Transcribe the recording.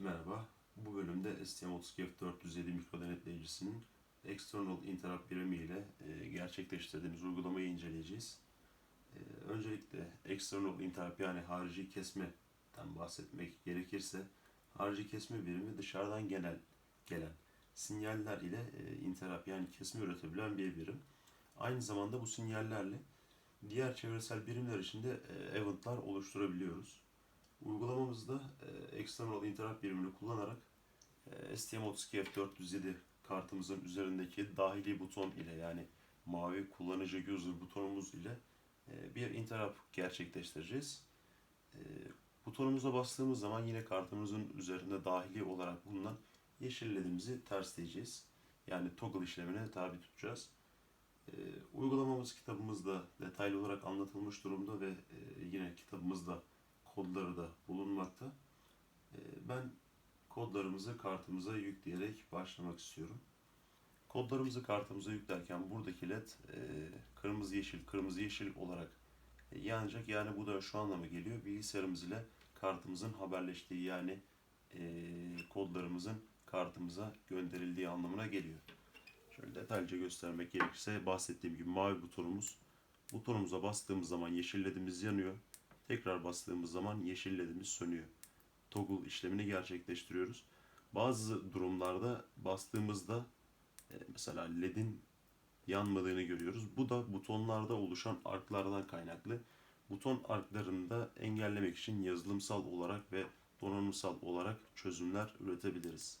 Merhaba. Bu bölümde STM32F407 mikrodenetleyicisinin external interrupt birimi ile e, gerçekleştirdiğimiz uygulamayı inceleyeceğiz. E, öncelikle external interrupt yani harici kesmeden bahsetmek gerekirse harici kesme birimi dışarıdan genel gelen sinyaller ile e, interrupt yani kesme üretebilen bir birim. Aynı zamanda bu sinyallerle diğer çevresel birimler için de e, eventlar oluşturabiliyoruz. Uygulamamızda e, external interrupt birimini kullanarak e, STM32F407 kartımızın üzerindeki dahili buton ile yani mavi kullanıcı user butonumuz ile e, bir interrupt gerçekleştireceğiz. E, butonumuza bastığımız zaman yine kartımızın üzerinde dahili olarak bulunan yeşil ledimizi tersleyeceğiz. Yani toggle işlemine tabi tutacağız. Uygulamamız kitabımızda detaylı olarak anlatılmış durumda ve yine kitabımızda kodları da bulunmakta. Ee, Ben kodlarımızı kartımıza yükleyerek başlamak istiyorum. Kodlarımızı kartımıza yüklerken buradaki led e, kırmızı yeşil kırmızı yeşil olarak e, yanacak. Yani bu da şu anlama geliyor. Bilgisayarımız ile kartımızın haberleştiği yani e, kodlarımızın kartımıza gönderildiği anlamına geliyor. Şöyle detaylıca göstermek gerekirse bahsettiğim gibi mavi butonumuz butonumuza bastığımız zaman yeşil yanıyor. Tekrar bastığımız zaman yeşil ledimiz sönüyor. Toggle işlemini gerçekleştiriyoruz. Bazı durumlarda bastığımızda e, mesela ledin yanmadığını görüyoruz. Bu da butonlarda oluşan arklardan kaynaklı. Buton arklarını da engellemek için yazılımsal olarak ve donanımsal olarak çözümler üretebiliriz.